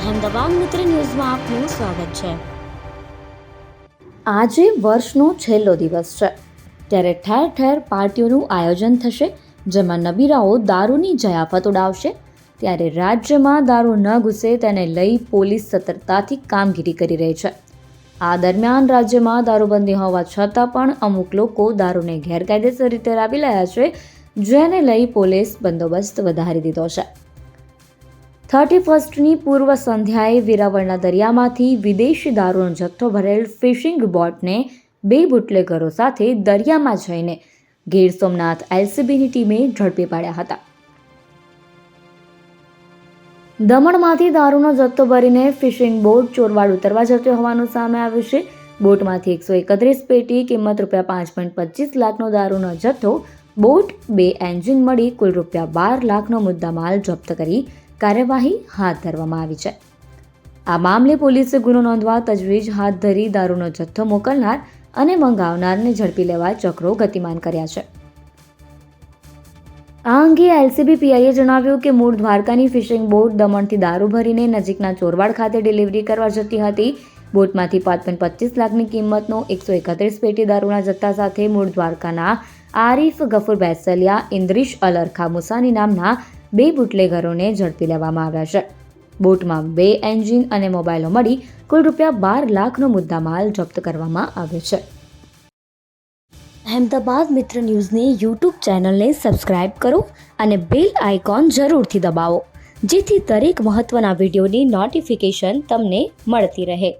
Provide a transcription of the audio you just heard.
અહેમદાબાદ મિત્ર ન્યૂઝમાં આપનું સ્વાગત છે. આજે વર્ષનો છેલ્લો દિવસ છે. ત્યારે ઠેર ઠેર પાર્ટીઓનું આયોજન થશે, જેમાં નબીરાઓ દારૂની જયાફત ઉડાવશે. ત્યારે રાજ્યમાં દારૂ ન ઘૂસે તેને લઈ પોલીસ સતર્કતાથી કામગીરી કરી રહી છે. આ દરમિયાન રાજ્યમાં દારૂબંધી હોવા છતાં પણ અમુક લોકો દારૂને ગેરકાયદેસર રીતે રાવી રહ્યા છે, જેને લઈ પોલીસ બંદોબસ્ત વધારી દીધો છે. થર્ટી ફર્સ્ટની પૂર્વ સંધ્યાએ વેરાવળના દરિયામાંથી વિદેશી દારૂનો જથ્થો ભરેલ ફિશિંગ બોટને બે બુટલેગરો સાથે દરિયામાં જઈને ગીર સોમનાથ એલસીબીની ટીમે ઝડપી પાડ્યા હતા. દમણમાંથી દારૂનો જથ્થો ભરીને ફિશિંગ બોટ ચોરવાડ ઉતરવા જતો હોવાનું સામે આવ્યું છે. બોટમાંથી એકસો એકત્રીસ પેટી કિંમત રૂપિયા પાંચ પોઈન્ટ પચીસ લાખનો દારૂનો જથ્થો, બોટ, બે એન્જિન મળી કુલ રૂપિયા બાર લાખનો મુદ્દામાલ જપ્ત કરી કાર્યવાહી હાથ ધરવામાં આવી છે. આ મામલે પોલીસે ગુનો નોંધવા તજવીજ હાથ ધરી દારૂનો જથ્થો મોકલનાર અને મંગાવનારને ઝડપી લેવા ચક્રો ગતિમાન કર્યા છે. આ અંગે એલસીબી પીઆઈએ જણાવ્યું કે મૂળ દ્વારકાની ફિશિંગ બોટ દમણથી દારૂ ભરીને નજીકના ચોરવાડ ખાતે ડિલિવરી કરવા જતી હતી. બોટમાંથી પાંચ પોઈન્ટ પચીસ લાખની કિંમતનો એકસો એકત્રીસ પેટી દારૂના જથ્થા સાથે મૂળ દ્વારકાના આરીફ ગફુર બેસલિયા ઇન્દ્રિશ અલરખા મુસાની નામના બે બુટલેગરોને ઝડપી લેવામાં આવ્યા છે. બોટમાં બે એન્જિન અને મોબાઈલો મળી કુલ રૂપિયા બાર લાખનો મુદ્દામાલ જપ્ત કરવામાં આવ્યો છે. અહેમદાબાદ મિત્ર ન્યૂઝની યુટ્યુબ ચેનલને સબસ્ક્રાઇબ કરો અને બેલ આઇકોન જરૂરથી દબાવો, જેથી દરેક મહત્ત્વના વિડીયોની નોટિફિકેશન તમને મળતી રહે.